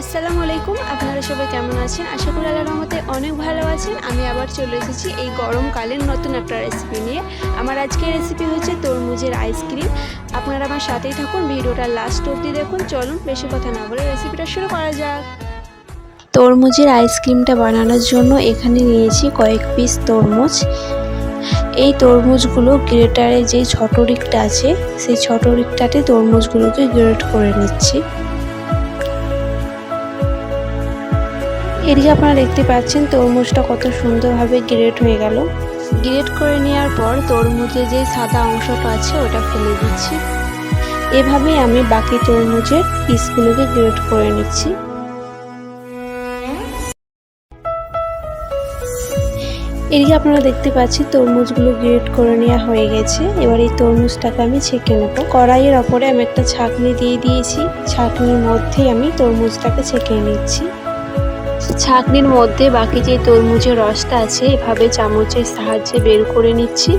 আসসালামু আলাইকুম, আপনারা সবাই কেমন আছেন? আশা করি আল্লাহর রহমতে অনেক ভালো আছেন। আমি আবার চলে এসেছি এই গরমকালের নতুন একটা রেসিপি নিয়ে। আমার আজকের রেসিপি হচ্ছে তরমুজের আইসক্রিম আপনারা আমার সাথেই থাকুন, ভিডিওটা লাস্ট অবধি দেখুন। চলুন, বেশি কথা না বলে রেসিপিটা শুরু করা যাক। তরমুজের আইসক্রিমটা বানানোর জন্য এখানে নিয়েছি কয়েক পিস তরমুজ। এই তরমুজগুলো গ্রেটারে যে ছোট রিকটা আছে, সেই ছোট রিকটাতে তরমুজগুলোকে গ্রেট করে নিচ্ছি। এদিকে আপনারা দেখতে পাচ্ছেন তরমুজটা কত সুন্দরভাবে গ্রেট হয়ে গেল। গ্রেট করে নেওয়ার পর তরমুজের যে সাদা অংশটা আছে ওটা ফেলে দিচ্ছি। এভাবেই আমি বাকি তরমুজের পিসগুলোকে গ্রেট করে নিচ্ছি। এদিকে আপনারা দেখতে পাচ্ছি তরমুজগুলো গ্রেট করে নেওয়া হয়ে গেছে। এবার এই তরমুজটাকে আমি ছেঁকে নেব। কড়াইয়ের ওপরে আমি একটা ছাঁকনি দিয়ে দিয়েছি। ছাঁকনির মধ্যেই আমি তরমুজটাকে ছেঁকে নিচ্ছি। ছাঁকনির মধ্যে বাকি যে তরমুজের রসটা আছে, এভাবে চামচের সাহায্যে বের করে নিচ্ছি।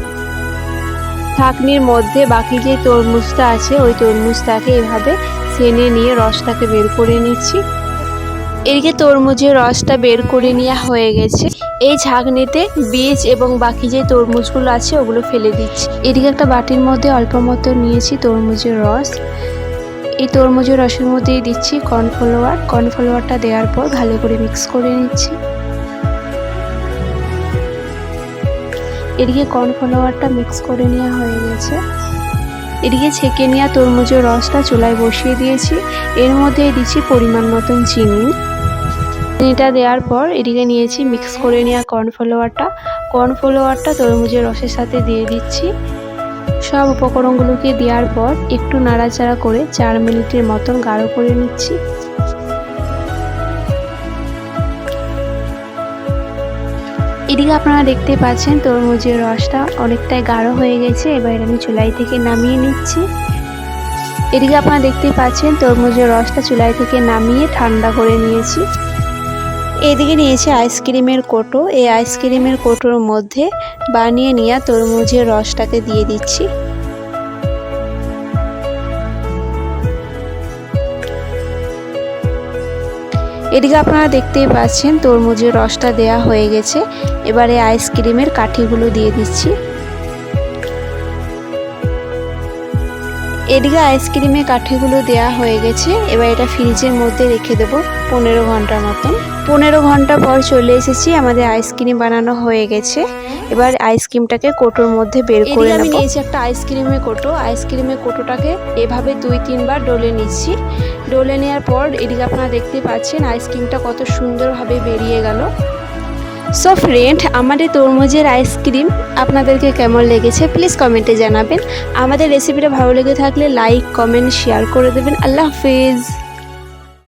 ছাঁকনির মধ্যে বাকি যে তরমুজটা আছে, ওই তরমুজটাকে এভাবে সেনে নিয়ে রসটাকে বের করে নিচ্ছি। এদিকে তরমুজের রসটা বের করে নেওয়া হয়ে গেছে। এই ঝাঁকনিতে বীজ এবং বাকি যে তরমুজগুলো আছে, ওগুলো ফেলে দিচ্ছি। এদিকে একটা বাটির মধ্যে অল্প মতো নিয়েছি তরমুজের রস। এই তরমুজের রসের মধ্যেই দিচ্ছি কর্নফ্লাওয়ার। কর্নফ্লাওয়ারটা দেওয়ার পর ভালো করে মিক্স করে নিচ্ছি। এদিকে কর্নফ্লাওয়ারটা মিক্স করে নেওয়া হয়ে গেছে। এদিকে ছেঁকে নেওয়া তরমুজের রসটা চুলায় বসিয়ে দিয়েছি। এর মধ্যে দিচ্ছি পরিমাণ মতন চিনি। চিনিটা দেওয়ার পর এদিকে নিয়েছি মিক্স করে নেওয়া কর্নফ্লাওয়ারটা। কর্নফ্লাওয়ারটা তরমুজের রসের সাথে দিয়ে দিচ্ছি। সব উপকরণগুলোকে দেওয়ার পর একটু নাড়াচাড়া করে চার মিনিটের মতন গাঢ় করে নিচ্ছি। এদিকে আপনারা দেখতে পাচ্ছেন তরমুজের রসটা অনেকটাই গাঢ় হয়ে গেছে, এবার আমি চুলাই থেকে নামিয়ে নিচ্ছি। এদিকে আপনারা দেখতে পাচ্ছেন তরমুজের রসটা চুলাই থেকে নামিয়ে ঠান্ডা করে নিয়েছি। এদিকে নিয়েছি আইসক্রিমের কোটো। এই আইসক্রিমের কোটোর মধ্যে বানিয়ে নিয়ে তরমুজের রসটাকে দিয়ে দিচ্ছি। এদিকে আপনারা দেখতেই পাচ্ছেন তরমুজের রসটা দেয়া হয়ে গেছে। এবারে আইসক্রিমের কাঠিগুলো দিয়ে দিচ্ছি। এদিকে আইসক্রিমের কাঠিগুলো দেয়া হয়ে গেছে। এবার এটা ফ্রিজের মধ্যে রেখে দেবো পনেরো ঘণ্টার মতন। পনেরো ঘণ্টা পর চলে এসেছি আমাদের আইসক্রিম বানানো হয়ে গেছে। এবার আইসক্রিমটাকে কোটোর মধ্যে বের করে আমি নিয়েছি একটা আইসক্রিমের কোটো। আইসক্রিমের কোটোটাকে এভাবে দুই তিনবার ডলে নিচ্ছি। ডলে নেওয়ার পর এদিকে আপনারা দেখতে পাচ্ছেন আইসক্রিমটা কত সুন্দরভাবে বেরিয়ে গেল। সো ফ্রেন্ড আমাদের তরমুজের আইসক্রিম আপনাদেরকে কেমন লেগেছে? প্লিজ কমেন্টে জানাবেন। আমাদের রেসিপিটা ভালো লেগে থাকলে লাইক কমেন্ট শেয়ার করে দেবেন। আল্লাহ হাফিজ।